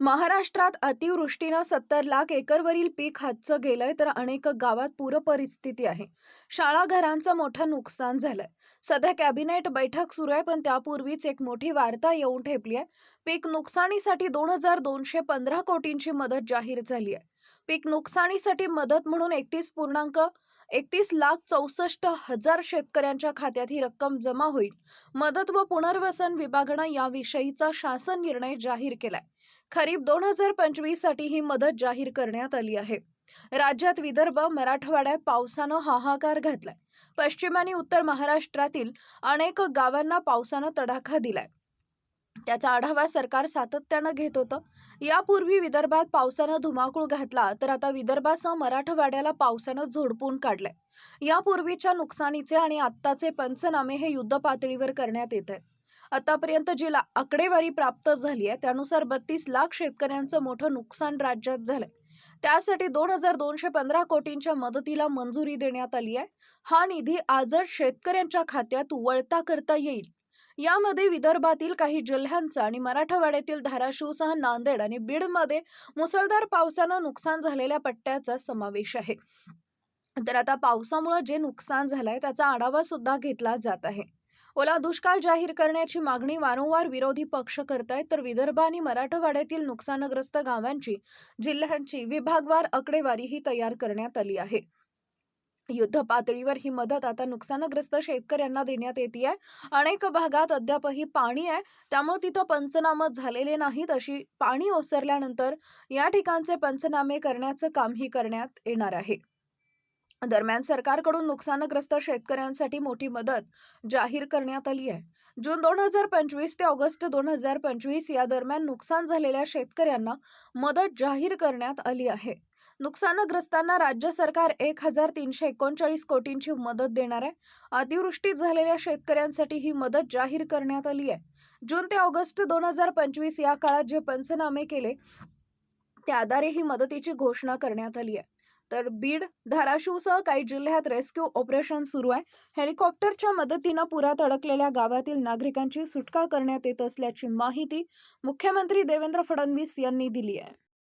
महाराष्ट्रात अतिवृष्टीनं सत्तर लाख एकरवरील पीक हातचं गेलंय तर अनेक गावात पूरपरिस्थिती आहे. शाळा घरांचं मोठं नुकसान झालंय. सध्या कॅबिनेट बैठक सुरू आहे पण त्यापूर्वीच एक मोठी वार्ता येऊन ठेपली आहे. पीक नुकसानीसाठी दोन हजार दोनशे पंधरा कोटींची मदत जाहीर झाली आहे. पीक नुकसानीसाठी मदत म्हणून एकतीस पूर्णांक एकतीस लाख चौसष्ट हजार शेतकऱ्यांच्या खात्यात ही रक्कम जमा होईल. मदत व पुनर्वसन विभागानं याविषयीचा शासन निर्णय जाहीर केलाय. खरीप दोन हजार पंचवीससाठी ही मदत जाहीर करण्यात आली आहे. राज्यात विदर्भ मराठवाड्यात पावसानं हाहाकार घातलाय. पश्चिम आणि उत्तर महाराष्ट्रातील अनेक गावांना पावसानं तडाखा दिलाय. त्याचा आढावा सरकार सातत्यानं घेत होतं. यापूर्वी विदर्भात पावसानं धुमाकूळ घातला तर आता विदर्भासह मराठवाड्याला पावसानं झोडपून काढलंय. यापूर्वीच्या नुकसानीचे आणि आत्ताचे पंचनामे हे युद्ध पातळीवर करण्यात येत आहेत. आतापर्यंत जी ला- आकडेवारी प्राप्त झाली आहे त्यानुसार बत्तीस लाख शेतकऱ्यांचं मोठं नुकसान राज्यात झालंय. त्यासाठी दोन हजार दोनशे पंधरा कोटींच्या मदतीला मंजुरी देण्यात आली आहे. हा निधी आजच शेतकऱ्यांच्या खात्यात वळता करता येईल. यामध्ये विदर्भातील काही जिल्ह्यांचा आणि मराठवाड्यातील धाराशिवसह नांदेड आणि बीडमध्ये मुसळधार पावसानं नुकसान झालेल्या पट्ट्याचा समावेश आहे. तर आता पावसामुळे जे नुकसान झालंय त्याचा आढावा सुद्धा घेतला जात आहे. ओला दुष्काळ जाहीर करण्याची मागणी वारंवार विरोधी पक्ष करतायत तर विदर्भ आणि मराठवाड्यातील नुकसानग्रस्त गावांची जिल्ह्यांची विभागवार आकडेवारीही तयार करण्यात आली आहे. युद्ध पातळीवर ही मदत आता नुकसानग्रस्त शेतकऱ्यांना देण्यात येते आहे अनेक भागात अद्यापही पाणी आहे. त्यामुळे तिथं पंचनामे झालेले नाहीत. अशी पाणी ओसरल्यानंतर या ठिकाणचे पंचनामे करण्याचं कामही करण्यात येणार आहे. दरम्यान सरकारकडून नुकसानग्रस्त शेतकऱ्यांसाठी मोठी मदत जाहीर करण्यात आली आहे. जून दोन हजार पंचवीस ते ऑगस्ट दोन हजार पंचवीस या दरम्यान नुकसान झालेल्या शेतकऱ्यांना मदत जाहीर करण्यात आली आहे. नुकसानग्रस्तांना राज्य सरकार एक हजार तीनशे एकोणचाळीस कोटींची मदत देणार आहे. अतिवृष्टीत झालेल्या शेतकऱ्यांसाठी ही मदत जाहीर करण्यात आली आहे. जून ते ऑगस्ट दोन हजार पंचवीस या काळात जे पंचनामे केले त्या आधारे ही मदतीची घोषणा करण्यात आली आहे. तर बीड धाराशिवसह काही जिल्ह्यात रेस्क्यू ऑपरेशन सुरू आहे. हेलिकॉप्टरच्या मदतीनं पुरात अडकलेल्या गावातील नागरिकांची सुटका करण्यात येत असल्याची माहिती मुख्यमंत्री देवेंद्र फडणवीस यांनी दिली आहे.